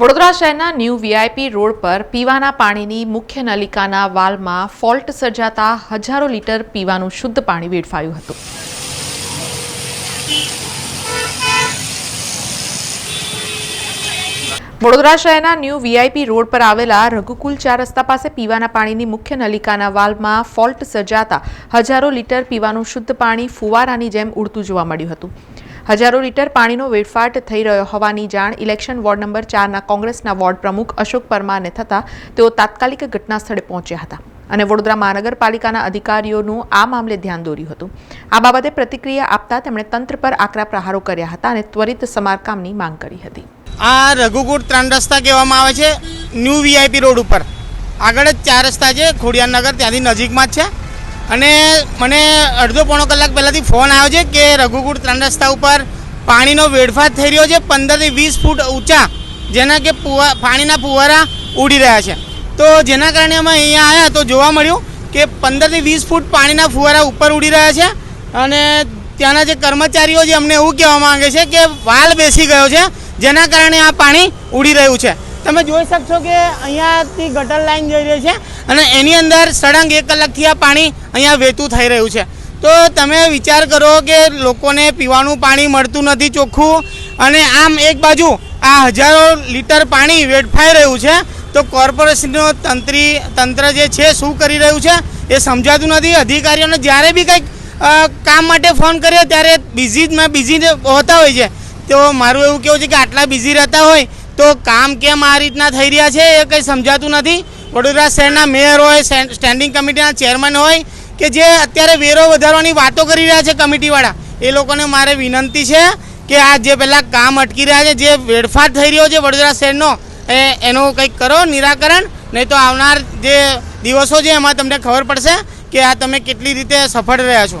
વડોદરા શહેરના new VIP road પર પીવાના પાણીની મુખ્ય નલિકાના વાલમાં ફોલ્ટ સર્જાતા હજારો લીટર પીવાનું શુદ્ધ પાણી વેડફાયું હતું. વડોદરા શહેરના ન્યૂ વીઆઈપી રોડ પર આવેલા રઘુકુલ ચાર રસ્તા પાસે પીવાના પાણીની મુખ્ય નલિકાના વાલ્વમાં ફોલ્ટ સર્જાતા હજારો લીટર પીવાનું શુદ્ધ પાણી ફુવારાની જેમ ઉડતું જોવા મળ્યું હતું. હજારો લીટર પાણીનો વેડફાટ થઈ રહ્યો હોવાની જાણ ઇલેક્શન વોર્ડ નંબર ચારના કોંગ્રેસના વોર્ડ પ્રમુખ અશોક પરમારને થતાં તેઓ તાત્કાલિક ઘટના સ્થળે પહોંચ્યા હતા અને વડોદરા મહાનગરપાલિકાના અધિકારીઓનું આ મામલે ધ્યાન દોર્યું હતું. આ બાબતે પ્રતિક્રિયા આપતા તેમણે તંત્ર પર આકરા પ્રહારો કર્યા હતા અને ત્વરિત સમારકામની માંગ કરી હતી. આ રઘુકુળ ત્રણ રસ્તા કહેવામાં આવે છે, ન્યૂ વીઆઈપી રોડ ઉપર. આગળ જ ચાર રસ્તા છે ખોડિયાનગર ત્યાંથી નજીકમાં જ છે. અને મને અડધો પોણો કલાક પહેલાંથી ફોન આવ્યો છે કે રઘુકુળ ત્રણ રસ્તા ઉપર પાણીનો વેડફાટ થઈ રહ્યો છે, પંદરથી વીસ ફૂટ ઊંચા, જેના કે પુવા, પાણીના ફુવારા ઉડી રહ્યા છે. તો જેના કારણે અમે અહીંયા આવ્યા તો જોવા મળ્યું કે પંદરથી વીસ ફૂટ પાણીના ફુવારા ઉપર ઉડી રહ્યા છે અને ત્યાંના જે કર્મચારીઓ છે અમને એવું કહેવા માંગે છે કે વાલ બેસી ગયો છે, જેના કારણે આ પાણી ઉડી રહ્યું છે. તમે જોઈ શકશો કે અહીંયાથી ગટર લાઈન જઈ રહી છે અને એની અંદર સળંગ એક કલાકથી આ પાણી અહીંયા વહેતું થઈ રહ્યું છે. તો તમે વિચાર કરો કે લોકોને પીવાનું પાણી મળતું નથી ચોખ્ખું અને આમ એક બાજુ આ હજારો લીટર પાણી વેડફાઈ રહ્યું છે. તો કોર્પોરેશનનો તંત્રી, તંત્ર જે છે શું કરી રહ્યું છે એ સમજાતું નથી. અધિકારીઓને જ્યારે બી કંઈક કામ માટે ફોન કર્યો ત્યારે બિઝી મેં બિઝી હોતા હોય છે. તો મારું એવું કેવું છે કે આટલા બિઝી રહેતા હોય તો કામ કેમ આ રીતના થઈ રહ્યા છે એ કંઈ સમજાતું નથી. વડોદરા શહેરના મેયર હોય સ્ટેન્ડિંગ કમિટીના ચેરમેન હોય કે જે અત્યારે વેરો વધારવાની વાતો કરી રહ્યા છે કમિટીવાળા, એ લોકોને મારે વિનંતી છે કે આ જે પહેલાં કામ અટકી રહ્યા છે, જે વેડફાટ થઈ રહ્યો છે વડોદરા શહેરનો, એ, એનો કંઈક કરો નિરાકરણ, નહીં તો આવનાર જે દિવસો છે એમાં તમને ખબર પડશે કે આ તમે કેટલી રીતે સફળ રહ્યા છો.